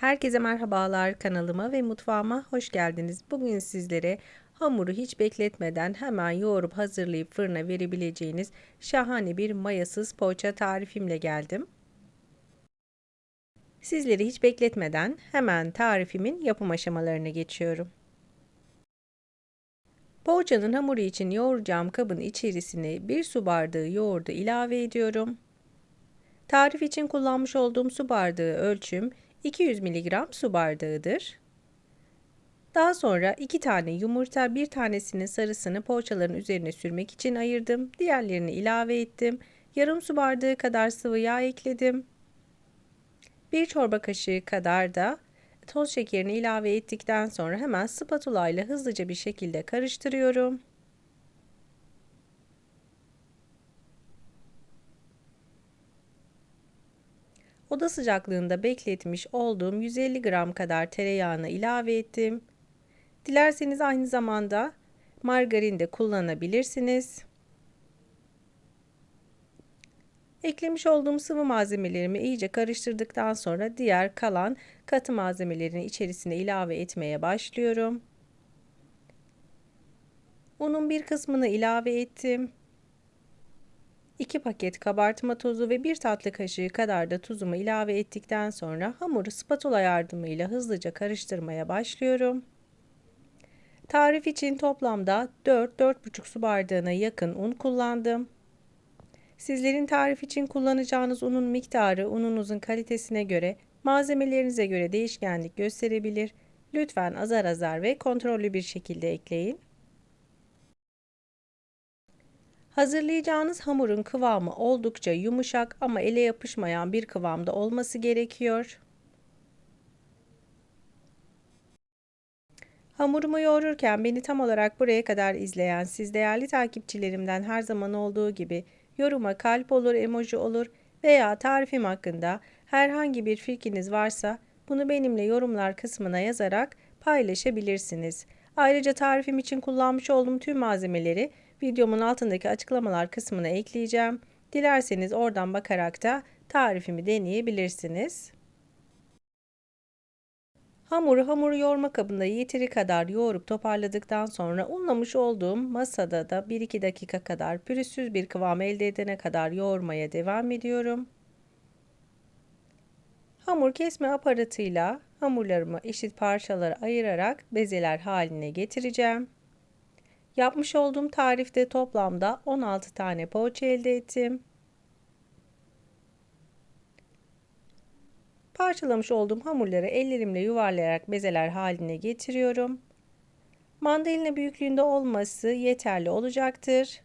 Herkese merhabalar kanalıma ve mutfağıma hoş geldiniz. Bugün sizlere hamuru hiç bekletmeden hemen yoğurup hazırlayıp fırına verebileceğiniz şahane bir mayasız poğaça tarifimle geldim. Sizleri hiç bekletmeden hemen tarifimin yapım aşamalarına geçiyorum. Poğaçanın hamuru için yoğuracağım kabın içerisine 1 su bardağı yoğurdu ilave ediyorum. Tarif için kullanmış olduğum su bardağı ölçüm 200 mg su bardağıdır. Daha sonra 2 tane yumurta, bir tanesinin sarısını poğaçaların üzerine sürmek için ayırdım. Diğerlerini ilave ettim. Yarım su bardağı kadar sıvı yağ ekledim. 1 çorba kaşığı kadar da toz şekerini ilave ettikten sonra hemen spatula ile hızlıca bir şekilde karıştırıyorum. Oda sıcaklığında bekletmiş olduğum 150 gram kadar tereyağını ilave ettim. Dilerseniz aynı zamanda margarin de kullanabilirsiniz. Eklemiş olduğum sıvı malzemelerimi iyice karıştırdıktan sonra diğer kalan katı malzemelerini içerisine ilave etmeye başlıyorum. Unun bir kısmını ilave ettim. 2 paket kabartma tozu ve 1 tatlı kaşığı kadar da tuzumu ilave ettikten sonra hamuru spatula yardımıyla hızlıca karıştırmaya başlıyorum. Tarif için toplamda 4-4,5 su bardağına yakın un kullandım. Sizlerin tarif için kullanacağınız unun miktarı ununuzun kalitesine göre, malzemelerinize göre değişkenlik gösterebilir. Lütfen azar azar ve kontrollü bir şekilde ekleyin. Hazırlayacağınız hamurun kıvamı oldukça yumuşak ama ele yapışmayan bir kıvamda olması gerekiyor. Hamurumu yoğururken beni tam olarak buraya kadar izleyen siz değerli takipçilerimden her zaman olduğu gibi yoruma kalp olur, emoji olur veya tarifim hakkında herhangi bir fikriniz varsa bunu benimle yorumlar kısmına yazarak paylaşabilirsiniz. Ayrıca tarifim için kullanmış olduğum tüm malzemeleri videomun altındaki açıklamalar kısmına ekleyeceğim. Dilerseniz oradan bakarak da tarifimi deneyebilirsiniz. Hamuru hamuru yoğurma kabında yeteri kadar yoğurup toparladıktan sonra unlamış olduğum masada da 1-2 dakika kadar pürüzsüz bir kıvam elde edene kadar yoğurmaya devam ediyorum. Hamur kesme aparatıyla hamurlarımı eşit parçalara ayırarak bezeler haline getireceğim. Yapmış olduğum tarifte toplamda 16 tane poğaça elde ettim. Parçalamış olduğum hamurları ellerimle yuvarlayarak bezeler haline getiriyorum. Mandalina büyüklüğünde olması yeterli olacaktır.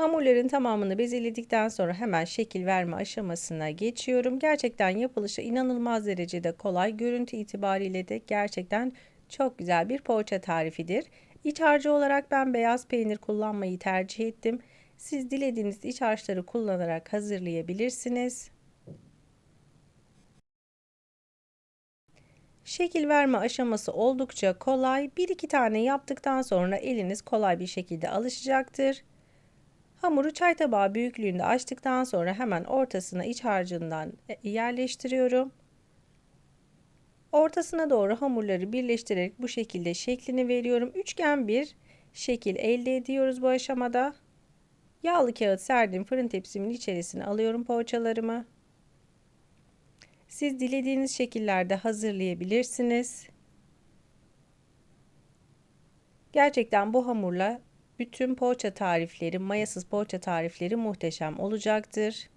Hamurların tamamını bezeledikten sonra hemen şekil verme aşamasına geçiyorum. Gerçekten yapılışı inanılmaz derecede kolay. Görüntü itibariyle de gerçekten çok güzel bir poğaça tarifidir. İç harcı olarak ben beyaz peynir kullanmayı tercih ettim. Siz dilediğiniz iç harçları kullanarak hazırlayabilirsiniz. Şekil verme aşaması oldukça kolay. Bir iki tane yaptıktan sonra eliniz kolay bir şekilde alışacaktır. Hamuru çay tabağı büyüklüğünde açtıktan sonra hemen ortasına iç harcından e, yerleştiriyorum. Ortasına doğru hamurları birleştirerek bu şekilde şeklini veriyorum. Üçgen bir şekil elde ediyoruz bu aşamada. Yağlı kağıt serdiğim fırın tepsimin içerisine alıyorum poğaçalarımı. Siz dilediğiniz şekillerde hazırlayabilirsiniz. Gerçekten bu hamurla bütün poğaça tarifleri, mayasız poğaça tarifleri muhteşem olacaktır.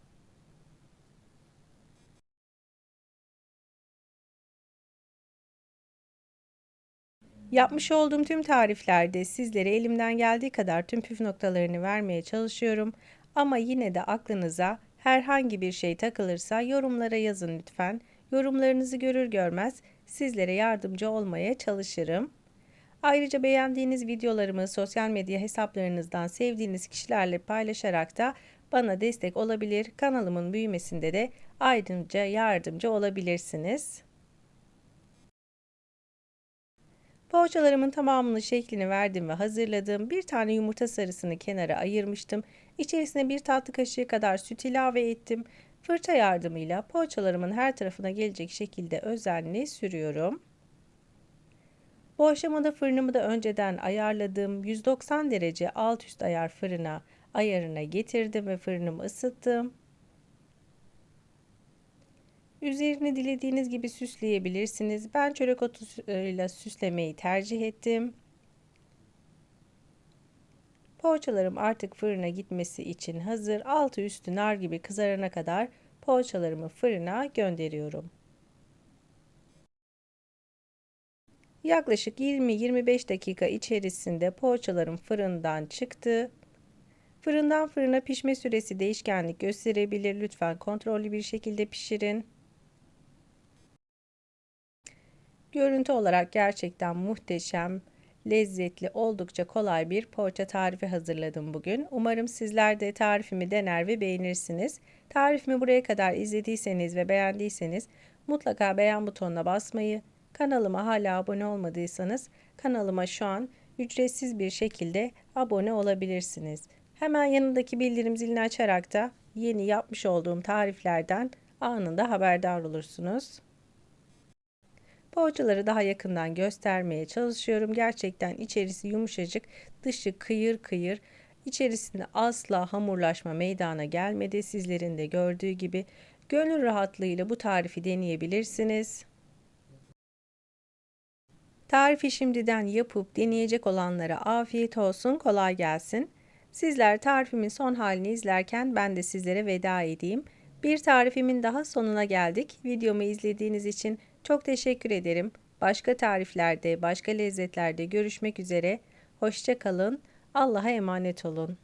Yapmış olduğum tüm tariflerde sizlere elimden geldiği kadar tüm püf noktalarını vermeye çalışıyorum. Ama yine de aklınıza herhangi bir şey takılırsa yorumlara yazın lütfen. Yorumlarınızı görür görmez sizlere yardımcı olmaya çalışırım. Ayrıca beğendiğiniz videolarımı sosyal medya hesaplarınızdan sevdiğiniz kişilerle paylaşarak da bana destek olabilir, kanalımın büyümesinde de ayrıca yardımcı olabilirsiniz. Poğaçalarımın tamamını şeklini verdim ve hazırladım. Bir tane yumurta sarısını kenara ayırmıştım. İçerisine bir tatlı kaşığı kadar süt ilave ettim. Fırça yardımıyla poğaçalarımın her tarafına gelecek şekilde özenli sürüyorum. Bu aşamada fırınımı da önceden ayarladığım 190 derece alt üst ayar fırına ayarına getirdim ve fırınımı ısıttım. Üzerini dilediğiniz gibi süsleyebilirsiniz. Ben çörek otuyla süslemeyi tercih ettim. Poğaçalarım artık fırına gitmesi için hazır. Altı üstü nar gibi kızarana kadar poğaçalarımı fırına gönderiyorum. Yaklaşık 20-25 dakika içerisinde poğaçalarım fırından çıktı. Fırından fırına pişme süresi değişkenlik gösterebilir. Lütfen kontrollü bir şekilde pişirin. Görüntü olarak gerçekten muhteşem, lezzetli, oldukça kolay bir poğaça tarifi hazırladım bugün. Umarım sizler de tarifimi dener ve beğenirsiniz. Tarifimi buraya kadar izlediyseniz ve beğendiyseniz mutlaka beğen butonuna basmayı, kanalıma hala abone olmadıysanız kanalıma şu an ücretsiz bir şekilde abone olabilirsiniz. Hemen yanındaki bildirim zilini açarak da yeni yapmış olduğum tariflerden anında haberdar olursunuz. Poğaçaları daha yakından göstermeye çalışıyorum. Gerçekten içerisi yumuşacık, dışı kıyır kıyır. İçerisinde asla hamurlaşma meydana gelmedi. Sizlerin de gördüğü gibi gönül rahatlığıyla bu tarifi deneyebilirsiniz. Tarifi şimdiden yapıp deneyecek olanlara afiyet olsun, kolay gelsin. Sizler tarifimin son halini izlerken ben de sizlere veda edeyim. Bir tarifimin daha sonuna geldik. Videomu izlediğiniz için çok teşekkür ederim. Başka tariflerde, başka lezzetlerde görüşmek üzere. Hoşça kalın. Allah'a emanet olun.